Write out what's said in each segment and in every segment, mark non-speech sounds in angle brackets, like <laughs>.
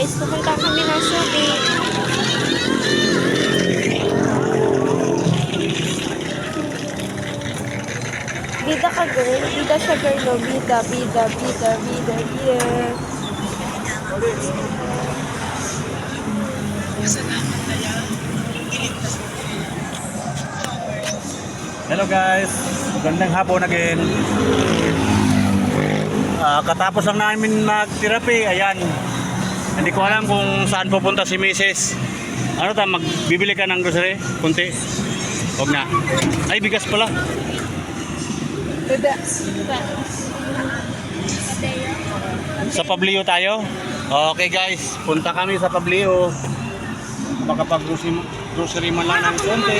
guys, pupunta kami ng Subic. Bida ka girl, bida siya girl, no? bida, bida, bida, bida, bida. Hello guys, magandang hapon again. Ah, katapos lang namin mag-therapy, ayan. Hindi ko alam kung saan pupunta si Mrs. Ano ta, magbibili ka ng grocery? Kunti? Huwag na. Ay, bigas pala. Sa Pablio tayo? Okay guys, punta kami sa Pablio. Makapag-grocery grocery man lang ng konti.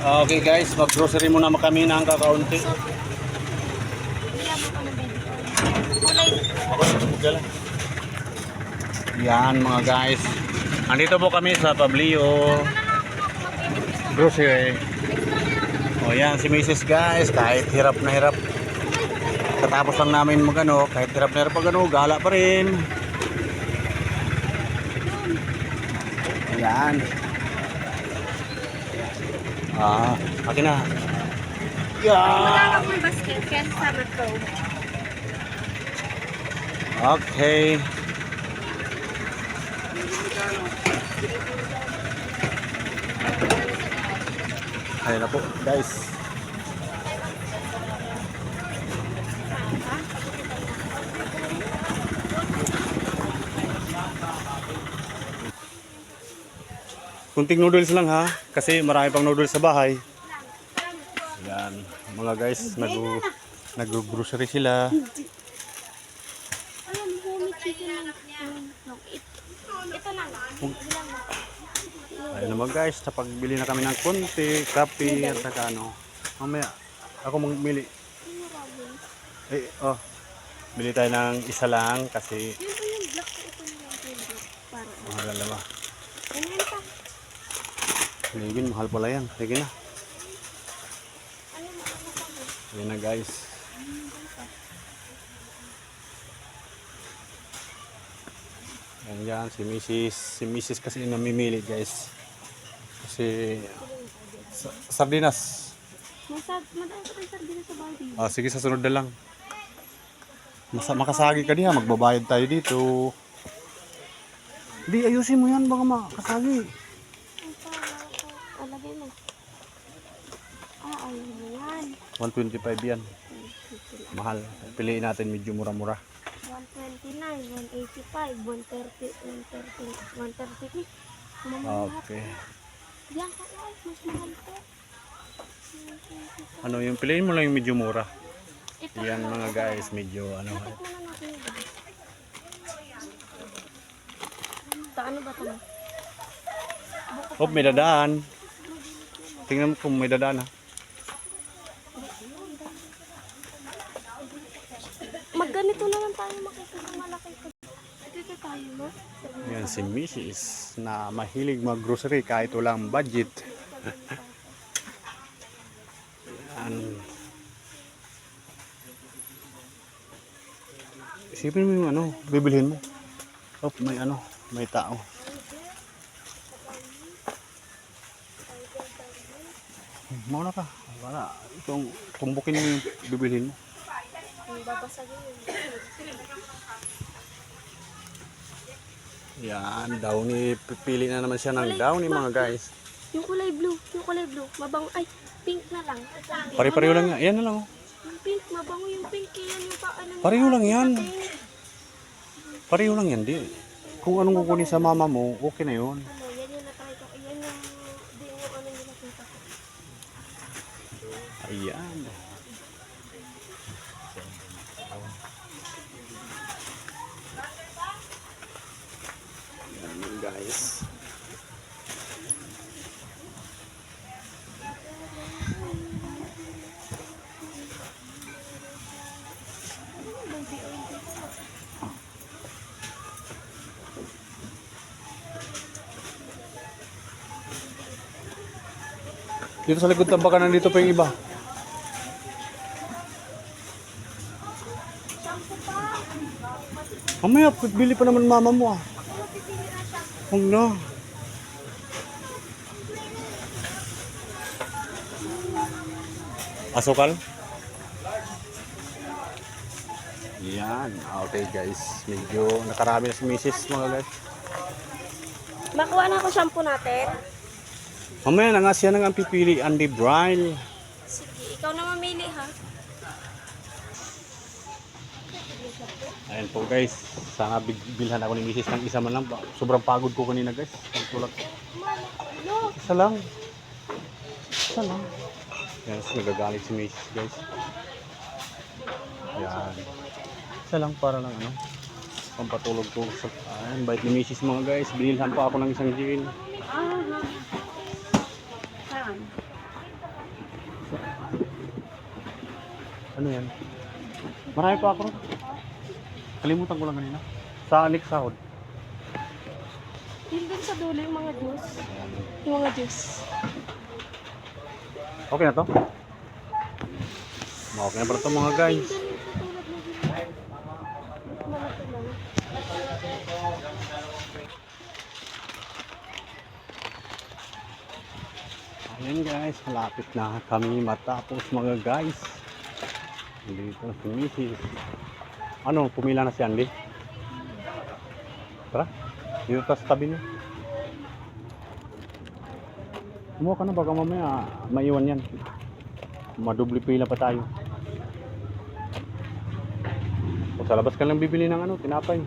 Okay guys, mag-grocery muna kami ng kakaunti. Yan mga guys. Andito po kami sa Pablio Grocery. O yan si Mrs. guys, kahit hirap na hirap. Katapos lang namin magano, kahit hirap na hirap magano, gala pa rin. Yan. Ah, akin na. Wala Yan. akong basket, kaya sasama ko. Okay. Kaya na po, guys. Kunting noodles lang ha, kasi marami pang noodles sa bahay. Yan, mga guys, nag nag-grocery sila. Na. Ayun naman guys, napagbili na kami ng konti, kape, at saka ano. Mamaya, ako magmili. Eh, oh. Bili tayo ng isa lang kasi yan pa? Ligin, mahal pala yan. Sige na. Ano mo? Ano pa? Yan na guys. Yan yan, si Mrs. Si Mrs. kasi namimili guys. Kasi sa- sardinas. Madami pa tayo sardinas sa bahay. Ah, sige, sa sunod na lang. Masa makasagi ka diha, magbabayad tayo dito. Di, ayusin mo yan, baka makasagi. Ang para ko. Ah, lagay mo. Ah, ayaw mo yan. 125 yan. Mahal. Piliin natin medyo mura-mura. 129, 185, 130, 130, 130. Mamahal. Okay. Yan ka ay, mas mahal ko. Ano, yung piliin mo lang yung medyo mura. Ito. Yan mga guys, medyo ano. Ito, ano ba ito? Oh, may dadaan. Tingnan mo kung may dadaan ha. Magganito na lang tayo makita ng malaki ko. Dito tayo, no? Yan si Mrs. na mahilig mag-grocery kahit walang budget. <laughs> Yan. Isipin mo yung ano, bibilhin mo. Oh, may ano, may tao. Mauna ka. Wala. Itong tumbukin mo yung bibilhin mo. Ang babasagin yun. Yan, downy. Pipili na naman siya ng downy mga guys. Yung kulay blue, yung kulay blue. Mabango, ay, pink na lang. Pare-pareho lang yan. Yan na lang oh. Yung pink, mabango yung pink. Yan yung pa, ano, Pareho lang yan. Pareho lang yan, di. Kung anong kukunin sa mama mo, okay na yun. Ano, yan yung natry ko. Yan yung, di yung ano yung nakita ko. Ayan. Ayan guys. Dito sa likod ng baka nandito pa yung iba. Mamaya, bili pa naman mama mo ah. Huwag na. Asukal? Yan. Okay guys. Medyo nakarami na si Mrs. mga guys. Makuha na ako shampoo natin. Mamaya na nga siya nang ang pipili. Andy Bryle. Sige, ikaw na mamili ha. Ayan po guys. Sana bilhan ako ni Mrs. ng isa man lang. Sobrang pagod ko kanina guys. No, Isa lang. Isa lang. Yan, so nagagalit si Mrs. guys. Yan. Isa lang para lang ano. Pampatulog ko. Ayan, bait ni Mrs. mga guys. Binilhan pa ako ng isang gin. Ano yan? Marami pa ako. Kalimutan ko lang kanina. Sa Alex Sahod. Yun din sa dulo yung mga juice. Yung mga juice. Okay na to? Okay na pala to mga guys. Ayan guys, malapit na kami matapos mga guys. Dito si Mrs. Ano, pumila na si Andy? Tara, dito tayo sa tabi niya. Kumuha ka na, baka mamaya maiwan yan. Madubli pila pa tayo. O sa labas ka lang bibili ng ano, tinapay.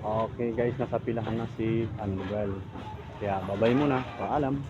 Okay guys, nasa pilahan na si Anuel. Kaya babay muna, paalam.